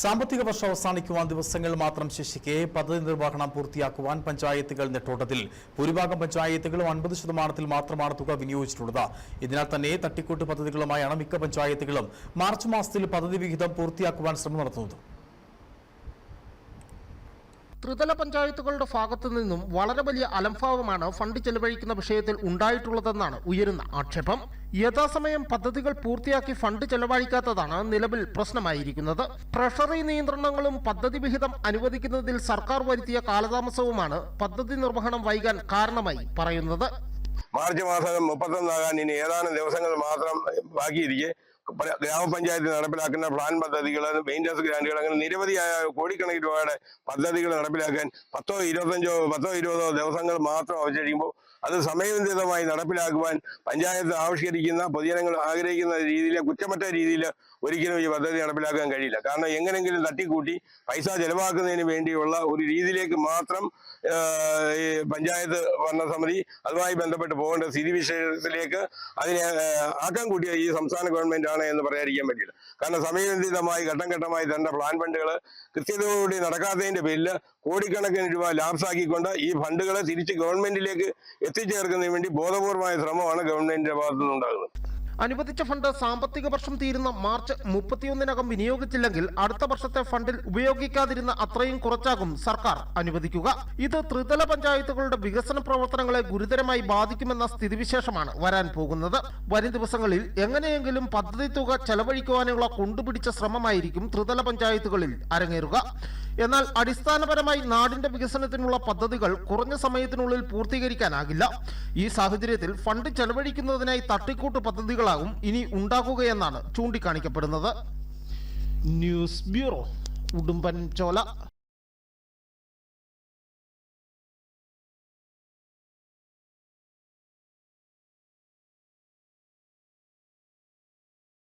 സാമ്പത്തിക വർഷം അവസാനിക്കുവാൻ ദിവസങ്ങൾ മാത്രം ശേഷിക്കെ പദ്ധതി നിർവഹണം പൂർത്തിയാക്കുവാൻ പഞ്ചായത്തുകൾ നെട്ടോട്ടത്തിൽ ഭൂരിഭാഗം പഞ്ചായത്തുകളും അൻപത് ശതമാനത്തിൽ മാത്രമാണ് തുക വിനിയോഗിച്ചിട്ടുള്ളത്. ഇതിനാൽ തന്നെ തട്ടിക്കൂട്ട് പദ്ധതികളുമായാണ് മിക്ക പഞ്ചായത്തുകളും മാർച്ച് മാസത്തിൽ പദ്ധതി വിഹിതം പൂർത്തിയാക്കുവാൻ ശ്രമം നടത്തുന്നത്. ത്രിതല പഞ്ചായത്തുകളുടെ ഭാഗത്തു നിന്നും വളരെ വലിയ അലംഭാവമാണ് ഫണ്ട് ചെലവഴിക്കുന്ന വിഷയത്തിൽ ഉണ്ടായിട്ടുള്ളതെന്നാണ് ഉയരുന്ന ആക്ഷേപം. യഥാസമയം പദ്ധതികൾ പൂർത്തിയാക്കി ഫണ്ട് ചെലവഴിക്കാത്തതാണ് നിലവിൽ പ്രശ്നമായിരിക്കുന്നത്. ട്രഷറി നിയന്ത്രണങ്ങളും പദ്ധതി വിഹിതം അനുവദിക്കുന്നതിൽ സർക്കാർ വരുത്തിയ കാലതാമസവുമാണ് പദ്ധതി നിർവഹണം വൈകാൻ കാരണമായി പറയുന്നത്. മാർച്ച് മാസം മുപ്പത്തൊന്നാകാൻ ഇനി ഏതാനും ദിവസങ്ങൾ മാത്രം ബാക്കിയിരിക്കെ. ഗ്രാമപഞ്ചായത്ത് നടപ്പിലാക്കുന്ന പ്ലാൻ പദ്ധതികൾ മെയിന്റനൻസ് ഗ്രാൻഡുകൾ അങ്ങനെ നിരവധിയായ കോടിക്കണക്കിന് രൂപയുടെ പദ്ധതികൾ നടപ്പിലാക്കാൻ പത്തോ ഇരുപത്തഞ്ചോ പത്തോ ഇരുപതോ ദിവസങ്ങൾ മാത്രം അവശേഷിക്കുമ്പോൾ അത് സമയബന്ധിതമായി നടപ്പിലാക്കുവാൻ പഞ്ചായത്ത് ആവിഷ്കരിക്കുന്ന പൊതുജനങ്ങൾ ആഗ്രഹിക്കുന്ന രീതിയിൽ കുറ്റമറ്റ രീതിയിൽ ഒരിക്കലും ഈ പദ്ധതി നടപ്പിലാക്കാൻ കഴിയില്ല. കാരണം എങ്ങനെങ്കിലും തട്ടിക്കൂട്ടി പൈസ ചെലവാക്കുന്നതിന് വേണ്ടിയുള്ള ഒരു രീതിയിലേക്ക് മാത്രം ഈ പഞ്ചായത്ത് ഭരണസമിതി അതുമായി ബന്ധപ്പെട്ട് പോകേണ്ട സ്ഥിതിവിശേഷത്തിലേക്ക് അതിനെ ആക്കാൻ ആക്കം കൂട്ടിയ ഈ സംസ്ഥാന ഗവൺമെന്റ് ആണ് എന്ന് പറയാതിരിക്കാൻ പറ്റില്ല. കാരണം സമയബന്ധിതമായി ഘട്ടം ഘട്ടമായി തന്റെ പ്ലാൻ ഫണ്ടുകൾ കൃത്യതയോടെ നടക്കാത്തതിന്റെ പേരിൽ കോടിക്കണക്കിന് രൂപ ലാപ്സാക്കിക്കൊണ്ട് ഈ ഫണ്ടുകളെ തിരിച്ച് ഗവൺമെന്റിലേക്ക് എത്തിച്ചേർക്കുന്നതിന് വേണ്ടി ബോധപൂർവമായ ശ്രമമാണ് ഗവൺമെന്റിന്റെ ഭാഗത്തു നിന്നുണ്ടാകുന്നത് അനുവദിച്ച ഫണ്ട് സാമ്പത്തിക വർഷം തീരുന്ന മാർച്ച് മുപ്പത്തിയൊന്നിനകം വിനിയോഗിച്ചില്ലെങ്കിൽ അടുത്ത വർഷത്തെ ഫണ്ടിൽ ഉപയോഗിക്കാതിരുന്ന അത്രയും കുറച്ചാകും സർക്കാർ അനുവദിക്കുക. ഇത് ത്രിതല പഞ്ചായത്തുകളുടെ വികസന പ്രവർത്തനങ്ങളെ ഗുരുതരമായി ബാധിക്കുമെന്ന സ്ഥിതിവിശേഷമാണ് വരാൻ പോകുന്നത്. വരും ദിവസങ്ങളിൽ എങ്ങനെയെങ്കിലും പദ്ധതി തുക ചെലവഴിക്കുവാനുള്ള കൊണ്ടുപിടിച്ച ശ്രമമായിരിക്കും ത്രിതല പഞ്ചായത്തുകളിൽ അരങ്ങേറുക. എന്നാൽ അടിസ്ഥാനപരമായി നാടിന്റെ വികസനത്തിനുള്ള പദ്ധതികൾ കുറഞ്ഞ സമയത്തിനുള്ളിൽ പൂർത്തീകരിക്കാനാകില്ല. ഈ സാഹചര്യത്തിൽ ഫണ്ട് ചെലവഴിക്കുന്നതിനായി തട്ടിക്കൂട്ട് പദ്ധതികളാകും ഇനി ഉണ്ടാകുകയെന്നാണ് ചൂണ്ടിക്കാണിക്കപ്പെടുന്നത്. ന്യൂസ് ബ്യൂറോ ഉടുമ്പൻ ചോല